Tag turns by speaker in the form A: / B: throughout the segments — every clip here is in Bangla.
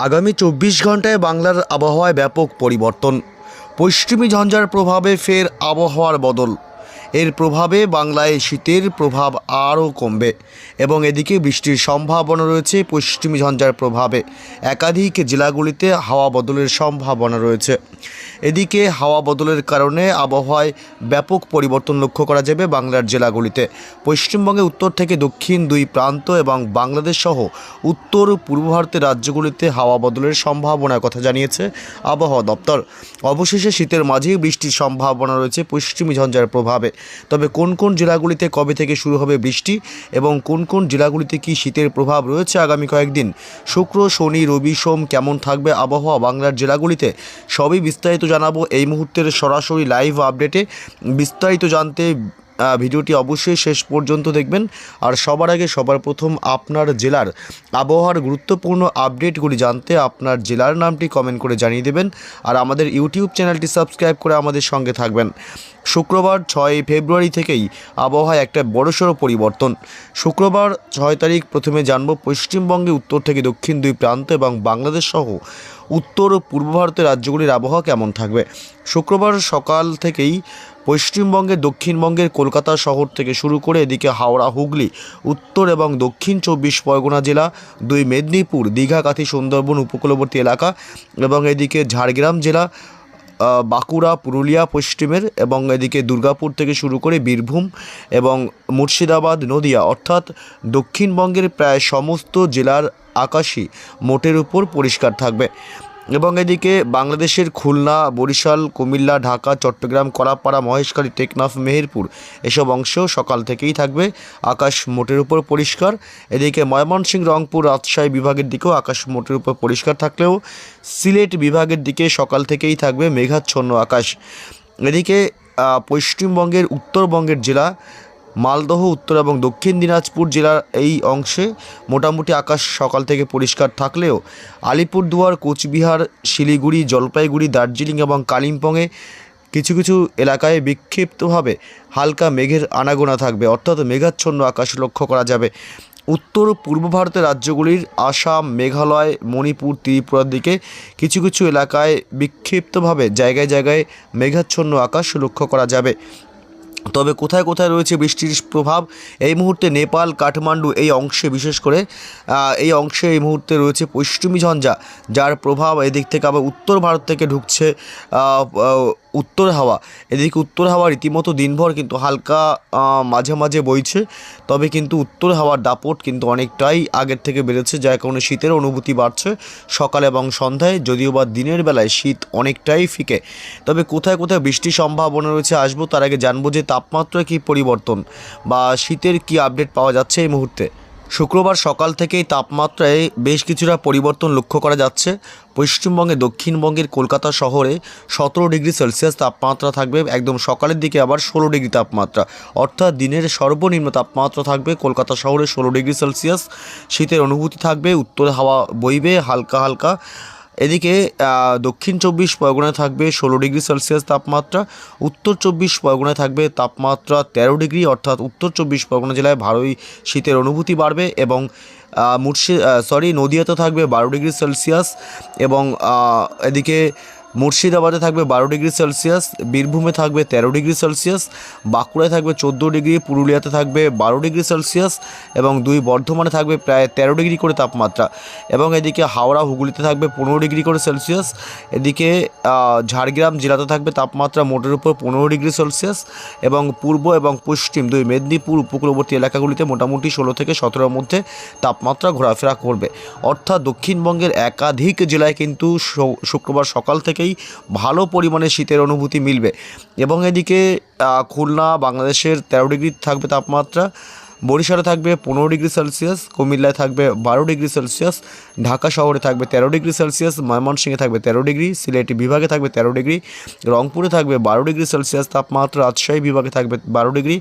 A: আগামী চব্বিশ ঘন্টায় বাংলার আবহাওয়ায় ব্যাপক পরিবর্তন। পশ্চিমী ঝঞ্ঝার প্রভাবে ফের আবহাওয়ার বদল। এর প্রভাবে বাংলায় শীতের প্রভাব আরও কমবে এবং এদিকে বৃষ্টির সম্ভাবনা রয়েছে, পশ্চিমী ঝঞ্ঝার প্রভাবে। একাধিক জেলাগুলিতে হাওয়া বদলের সম্ভাবনা রয়েছে। এদিকে হাওয়া বদলের কারণে আবহাওয়ায় ব্যাপক পরিবর্তন লক্ষ্য করা যাবে বাংলার জেলাগুলিতে। পশ্চিমবঙ্গে উত্তর থেকে দক্ষিণ দুই প্রান্ত এবং বাংলাদেশ সহ উত্তর পূর্ব ভারতের রাজ্যগুলিতে হাওয়া বদলের সম্ভাবনার কথা জানিয়েছে আবহাওয়া দপ্তর। অবশেষে শীতের মাঝেই বৃষ্টির সম্ভাবনা রয়েছে, পশ্চিমী ঝঞ্ঝার প্রভাবে। তবে কোন কোন জেলাগুলিতে কবে থেকে শুরু হবে বৃষ্টি এবং কোন কোন জেলাগুলিতে কি শীতের প্রভাব রয়েছে আগামী কয়েকদিন? শুক্র, শনি, রবি, সোম কেমন থাকবে আবহাওয়া বাংলার জেলাগুলিতে? সবই বিস্তারিত জানাব এই মুহূর্তের সরাসরি লাইভ আপডেটে বিস্তারিত জানতে ভিডিওটি অবশ্যই শেষ পর্যন্ত দেখবেন। আর সবার আগে সবার প্রথম আপনার জেলার আবহাওয়ার গুরুত্বপূর্ণ আপডেটগুলি জানতে আপনার জেলার নামটি কমেন্ট করে জানিয়ে দেবেন। আর আমাদের ইউটিউব চ্যানেলটি সাবস্ক্রাইব করে আমাদের সঙ্গে থাকবেন। শুক্রবার ছয় ফেব্রুয়ারি থেকেই আবহাওয়ায় একটা বড়সড় পরিবর্তন। শুক্রবার ছয় তারিখ প্রথমে জানব পশ্চিমবঙ্গে, উত্তর থেকে দক্ষিণ দুই প্রান্ত এবং বাংলাদেশ সহ উত্তর ও পূর্ব ভারতের রাজ্যগুলির আবহাওয়া কেমন থাকবে? শুক্রবার সকাল থেকেই পশ্চিমবঙ্গের দক্ষিণবঙ্গের কলকাতা শহর থেকে শুরু করে এদিকে হাওড়া, হুগলি, উত্তর এবং দক্ষিণ চব্বিশ পরগনা জেলা, দুই মেদিনীপুর, দীঘা, কাথি, সুন্দরবন উপকূলবর্তী এলাকা এবং এদিকে ঝাড়গ্রাম জেলা বাঁকুড়া, পুরুলিয়া, পশ্চিমের এবং এদিকে দুর্গাপুর থেকে শুরু করে বীরভূম এবং মুর্শিদাবাদ, নদিয়া অর্থাৎ দক্ষিণবঙ্গের প্রায় সমস্ত জেলার আকাশই মোটের উপর পরিষ্কার থাকবে। এবং এদিকে বাংলাদেশের খুলনা, বরিশাল, কুমিল্লা, ঢাকা, চট্টগ্রাম, কলাপাড়া, মহেশখালী, টেকনাফ, মেহেরপুর এসব অংশেও সকাল থেকেই থাকবে। আকাশ মোটের উপর পরিষ্কার। এদিকে ময়মনসিংহ রংপুর, রাজশাহী বিভাগের দিকেও আকাশ মোটের উপর পরিষ্কার থাকলেও সিলেট বিভাগের দিকে সকাল থেকেই থাকবে মেঘাচ্ছন্ন আকাশ। এদিকে পশ্চিমবঙ্গের, উত্তরবঙ্গের জেলা মালদহ, উত্তর এবং দক্ষিণ দিনাজপুর জেলার এই অংশে মোটামুটি আকাশ সকাল থেকে পরিষ্কার থাকলেও আলিপুরদুয়ার, কোচবিহার, শিলিগুড়ি, জলপাইগুড়ি, দার্জিলিং এবং কালিম্পংয়ে কিছু কিছু এলাকায় বিক্ষিপ্তভাবে হালকা মেঘের আনাগোনা থাকবে। অর্থাৎ মেঘাচ্ছন্ন আকাশ লক্ষ্য করা যাবে। উত্তর পূর্ব ভারতের রাজ্যগুলির আসাম, মেঘালয়, মণিপুর, ত্রিপুরার দিকে কিছু কিছু এলাকায় বিক্ষিপ্তভাবে জায়গায় জায়গায় মেঘাচ্ছন্ন আকাশ লক্ষ্য করা যাবে। তবে কোথায় কোথায় রয়েছে বৃষ্টির প্রভাব? এই মুহূর্তে নেপাল, কাঠমান্ডু এই অংশে, বিশেষ করে এই অংশে এই মুহূর্তে রয়েছে পশ্চিমী ঝঞ্ঝা, যার প্রভাব এদিক থেকে আবার উত্তর ভারত থেকে ঢুকছে উত্তর হাওয়া। এদিকে উত্তর হাওয়া রীতিমতো দিনভর কিন্তু হালকা মাঝে মাঝে বইছে। তবে কিন্তু উত্তর হাওয়ার দাপট কিন্তু অনেকটাই আগের থেকে বেড়েছে, যার কারণে শীতের অনুভূতি বাড়ছে সকাল এবং সন্ধ্যায়, যদিও বা দিনের বেলায় শীত অনেকটাই ফিকে। তবে কোথায় কোথায় বৃষ্টির সম্ভাবনা রয়েছে আসব, তার আগে জানব যে তাপমাত্রায় কী পরিবর্তন বা শীতের কী আপডেট পাওয়া যাচ্ছে এই মুহূর্তে। শুক্রবার সকাল থেকেই তাপমাত্রায় বেশ কিছুটা পরিবর্তন লক্ষ্য করা যাচ্ছে। পশ্চিমবঙ্গে, দক্ষিণবঙ্গের কলকাতা শহরে সতেরো ডিগ্রি সেলসিয়াস তাপমাত্রা থাকবে। একদম সকালের দিকে আবার ষোলো ডিগ্রি তাপমাত্রা। অর্থাৎ দিনের সর্বনিম্ন তাপমাত্রা থাকবে কলকাতা শহরে ষোলো ডিগ্রি সেলসিয়াস। শীতের অনুভূতি থাকবে, উত্তরে হাওয়া বইবে, হালকা হালকা এদিকে দক্ষিণ চব্বিশ পরগনায় থাকবে ষোলো ডিগ্রি সেলসিয়াস তাপমাত্রা, উত্তর চব্বিশ পরগনায় থাকবে তাপমাত্রা তেরো ডিগ্রি, অর্থাৎ উত্তর চব্বিশ পরগনা জেলায় ভালোই শীতের অনুভূতি বাড়বে এবং মুর্শি সরি নদিয়াতে থাকবে বারো ডিগ্রি সেলসিয়াস এবং এদিকে মুর্শিদাবাদে থাকবে বারো ডিগ্রি সেলসিয়াস, বীরভূমে থাকবে তেরো ডিগ্রি সেলসিয়াস, বাঁকুড়ায় থাকবে চোদ্দ ডিগ্রি, পুরুলিয়াতে থাকবে বারো ডিগ্রি সেলসিয়াস এবং দুই বর্ধমানে থাকবে প্রায় তেরো ডিগ্রি করে তাপমাত্রা। এবং এদিকে হাওড়া, হুগলিতে থাকবে পনেরো ডিগ্রি করে সেলসিয়াস। এদিকে ঝাড়গ্রাম জেলাতে থাকবে তাপমাত্রা মোটের উপর পনেরো ডিগ্রি সেলসিয়াস এবং পূর্ব এবং পশ্চিম দুই মেদিনীপুর উপকূলবর্তী এলাকাগুলিতে মোটামুটি ষোলো থেকে সতেরোর মধ্যে তাপমাত্রা ঘোরাফেরা করবে। অর্থাৎ দক্ষিণবঙ্গের একাধিক জেলায় কিন্তু শুক্রবার সকাল থেকেই ভালো পরিমাণে শীতের অনুভূতি মিলবে। এবং এদিকে খুলনা বাংলাদেশের তেরো ডিগ্রি থাকবে তাপমাত্রা। বরিশালে থাকবে পনেরো ডিগ্রি সেলসিয়াস, কুমিল্লায় থাকবে বারো ডিগ্রি সেলসিয়াস, ঢাকা শহরে থাকবে তেরো ডিগ্রি সেলসিয়াস, ময়মনসিংহে থাকবে তেরো ডিগ্রি, সিলেটি বিভাগে থাকবে তেরো ডিগ্রি, রংপুরে থাকবে বারো ডিগ্রি সেলসিয়াস, তাপমাত্রা রাজশাহী বিভাগে থাকবে বারো ডিগ্রি,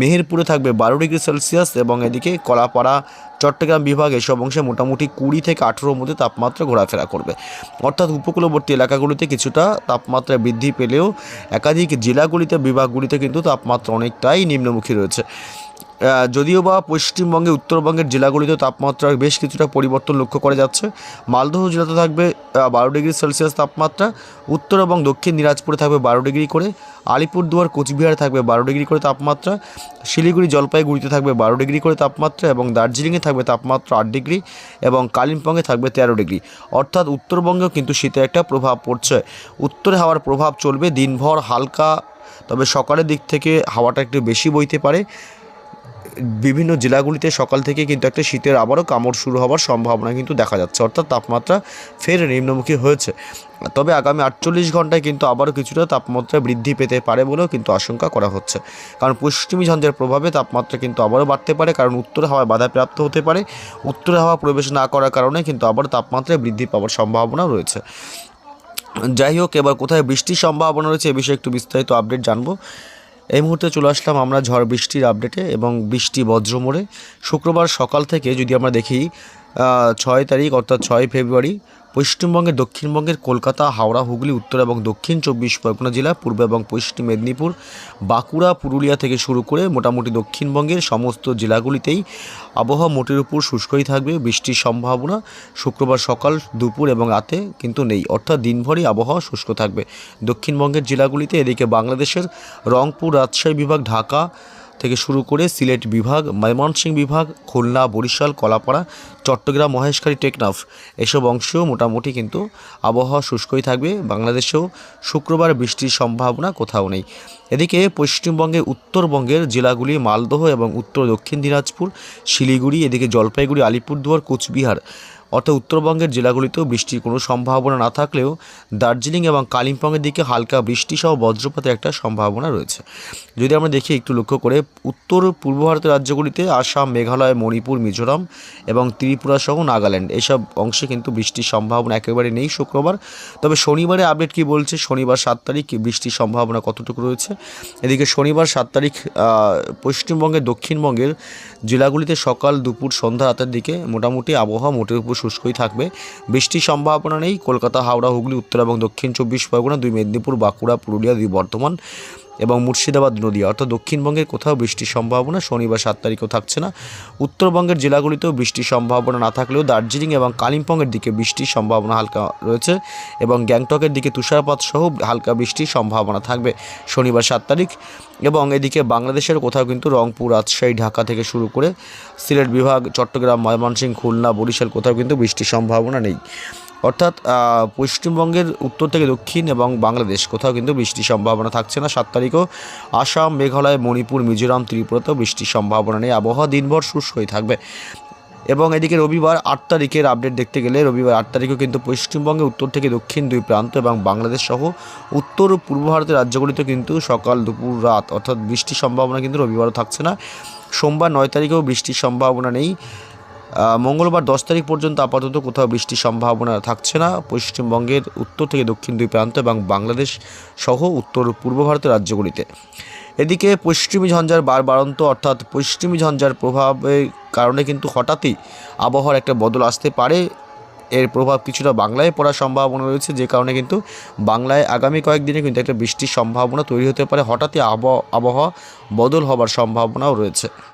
A: মেহেরপুরে থাকবে বারো ডিগ্রি সেলসিয়াস এবং এদিকে কলাপাড়া, চট্টগ্রাম বিভাগ এসব অংশে মোটামুটি কুড়ি থেকে আঠেরোর মধ্যে তাপমাত্রা ঘোরাফেরা করবে। অর্থাৎ উপকূলবর্তী এলাকাগুলিতে কিছুটা তাপমাত্রা বৃদ্ধি পেলেও একাধিক জেলাগুলিতে, বিভাগগুলিতে কিন্তু তাপমাত্রা অনেকটাই নিম্নমুখী রয়েছে। যদিও বা পশ্চিমবঙ্গে, উত্তরবঙ্গের জেলাগুলিতে তাপমাত্রার বেশ কিছুটা পরিবর্তন লক্ষ্য করা যাচ্ছে। মালদহ জেলাতে থাকবে বারো ডিগ্রি সেলসিয়াস তাপমাত্রা। উত্তর এবং দক্ষিণ দিনাজপুরে থাকবে বারো ডিগ্রি করে। আলিপুরদুয়ার, কোচবিহারে থাকবে বারো ডিগ্রি করে তাপমাত্রা। শিলিগুড়ি, জলপাইগুড়িতে থাকবে বারো ডিগ্রি করে তাপমাত্রা এবং দার্জিলিংয়ে থাকবে তাপমাত্রা আট ডিগ্রি এবং কালিম্পংয়ে থাকবে তেরো ডিগ্রি। অর্থাৎ উত্তরবঙ্গেও কিন্তু শীতের একটা প্রভাব পড়ছে। উত্তরে হাওয়ার প্রভাব চলবে। দিনভর হালকা, তবে সকালের দিক থেকে হাওয়াটা একটু বেশি বইতে পারে। বিভিন্ন জেলাগুলিতে সকাল থেকে কিন্তু একটা শীতের আবারও কামড় শুরু হওয়ার সম্ভাবনা কিন্তু দেখা যাচ্ছে। অর্থাৎ তাপমাত্রা ফের নিম্নমুখী হয়েছে। তবে আগামী আটচল্লিশ ঘন্টায় কিন্তু আবারও কিছুটা তাপমাত্রা বৃদ্ধি পেতে পারে বলেও কিন্তু আশঙ্কা করা হচ্ছে। কারণ পশ্চিমী ঝঞ্ঝের প্রভাবে তাপমাত্রা কিন্তু আবারও বাড়তে পারে, কারণ উত্তরে হাওয়া বাধাপ্রাপ্ত হতে পারে। উত্তরে হাওয়া প্রবেশ না করার কারণে কিন্তু আবারও তাপমাত্রা বৃদ্ধি পাওয়ার সম্ভাবনা রয়েছে। যাই হোক, এবার কোথায় বৃষ্টির সম্ভাবনা রয়েছে এ বিষয়ে একটু বিস্তারিত আপডেট জানব। এই মুহূর্তে চলে আসলাম আমরা ঝড় বৃষ্টির আপডেটে এবং বৃষ্টি বজ্রমোড়ে শুক্রবার সকাল থেকে যদি আমরা দেখি ছয় তারিখ অর্থাৎ ছয় ফেব্রুয়ারি পশ্চিমবঙ্গের, দক্ষিণবঙ্গের কলকাতা, হাওড়া, হুগলি, উত্তর এবং দক্ষিণ চব্বিশ পরগনা জেলা, পূর্ব এবং পশ্চিম মেদিনীপুর, বাঁকুড়া, পুরুলিয়া থেকে শুরু করে মোটামুটি দক্ষিণবঙ্গের সমস্ত জেলাগুলিতেই আবহাওয়া মোটের উপর শুষ্কই থাকবে, বৃষ্টির সম্ভাবনা শুক্রবার সকাল, দুপুর এবং রাতে কিন্তু নেই। অর্থাৎ দিনভরই আবহাওয়া শুষ্ক থাকবে। দক্ষিণবঙ্গের জেলাগুলিতে এদিকে বাংলাদেশের রংপুর, রাজশাহী বিভাগ, ঢাকা থেকে শুরু করে সিলেট বিভাগ, ময়মনসিংহ বিভাগ, খুলনা, বরিশাল, কলাপাড়া, চট্টগ্রাম, মহেশখালী, টেকনাফ। এসব অংশেও মোটামুটি কিন্তু আবহাওয়া শুষ্কই থাকবে। বাংলাদেশেও শুক্রবার বৃষ্টির সম্ভাবনা কোথাও নেই। এদিকে পশ্চিমবঙ্গের উত্তরবঙ্গের জেলাগুলি মালদহ এবং উত্তর দক্ষিণ দিনাজপুর, শিলিগুড়ি, এদিকে জলপাইগুড়ি, আলিপুরদুয়ার, কোচবিহার অর্থাৎ উত্তরবঙ্গের জেলাগুলিতেও বৃষ্টির কোনো সম্ভাবনা না থাকলেও দার্জিলিং এবং কালিম্পংয়ের দিকে হালকা বৃষ্টি সহ বজ্রপাতের একটা সম্ভাবনা রয়েছে। যদি আমরা দেখি একটু লক্ষ্য করে, উত্তর পূর্ব ভারতের রাজ্যগুলিতে আসাম, মেঘালয়, মণিপুর, মিজোরাম এবং ত্রিপুরা সহ নাগাল্যান্ড, এসব অংশে কিন্তু বৃষ্টির সম্ভাবনা একেবারে নেই শুক্রবার। তবে শনিবারে আপডেট কি বলছে? শনিবার সাত তারিখ বৃষ্টির সম্ভাবনা কতটুকু রয়েছে? এদিকে শনিবার সাত তারিখ পশ্চিমবঙ্গের দক্ষিণবঙ্গের জেলাগুলিতে সকাল দুপুর সন্ধ্যা রাতের দিকে মোটামুটি আবহাওয়া মোটের উপর শুষ্কই থাকবে। বৃষ্টির সম্ভাবনা নেই। কলকাতা, হাওড়া, হুগলি, উত্তর এবং দক্ষিণ চব্বিশ পরগনা, দুই মেদিনীপুর, বাঁকুড়া, পুরুলিয়া, দুই বর্ধমান এবং মুর্শিদাবাদ নদী, অর্থাৎ দক্ষিণবঙ্গের কোথাও বৃষ্টির সম্ভাবনা শনিবার সাত তারিখও থাকছে না। উত্তরবঙ্গের জেলাগুলিতেও বৃষ্টির সম্ভাবনা না থাকলেও দার্জিলিং এবং কালিম্পংয়ের দিকে বৃষ্টির সম্ভাবনা হালকা রয়েছে এবং গ্যাংটকের দিকে তুষারপাত সহ হালকা বৃষ্টির সম্ভাবনা থাকবে শনিবার সাত তারিখ। এবং এদিকে বাংলাদেশের কোথাও কিন্তু রংপুর, রাজশাহী, ঢাকা থেকে শুরু করে সিলেট বিভাগ, চট্টগ্রাম, ময়মনসিংহ, খুলনা, বরিশাল কোথাও কিন্তু বৃষ্টির সম্ভাবনা নেই। অর্থাৎ পশ্চিমবঙ্গের উত্তর থেকে দক্ষিণ এবং বাংলাদেশ, কোথাও কিন্তু বৃষ্টির সম্ভাবনা থাকছে না। সাত তারিখও আসাম, মেঘালয়, মণিপুর, মিজোরাম, ত্রিপুরাতেও বৃষ্টির সম্ভাবনা নেই। আবহাওয়া দিনভর শুষ্কই থাকবে। এবং এদিকে রবিবার আট তারিখের আপডেট দেখতে গেলে রবিবার আট তারিখেও কিন্তু পশ্চিমবঙ্গে উত্তর থেকে দক্ষিণ দুই প্রান্ত এবং বাংলাদেশ সহ উত্তর ও পূর্ব ভারতের রাজ্যগুলিতে কিন্তু সকাল, দুপুর, রাত অর্থাৎ বৃষ্টির সম্ভাবনা কিন্তু রবিবারও থাকছে না। সোমবার নয় তারিখেও বৃষ্টির সম্ভাবনা নেই। মঙ্গলবার দশ তারিখ পর্যন্ত আপাতত কোথাও বৃষ্টির সম্ভাবনা থাকছে না। পশ্চিমবঙ্গের উত্তর থেকে দক্ষিণ দুই প্রান্ত এবং বাংলাদেশ সহ উত্তর পূর্ব ভারতের রাজ্যগুলিতে। এদিকে পশ্চিমী ঝঞ্ঝার বার বাড়ন্ত অর্থাৎ পশ্চিমী ঝঞ্ঝার প্রভাবের কারণে কিন্তু হঠাৎই আবহাওয়ার একটা বদল আসতে পারে। এর প্রভাব কিছুটা বাংলায় পড়ার সম্ভাবনা রয়েছে, যে কারণে কিন্তু বাংলায় আগামী কয়েকদিনে কিন্তু একটা বৃষ্টির সম্ভাবনা তৈরি হতে পারে। হঠাৎই আবহাওয়া বদল হবার সম্ভাবনাও রয়েছে।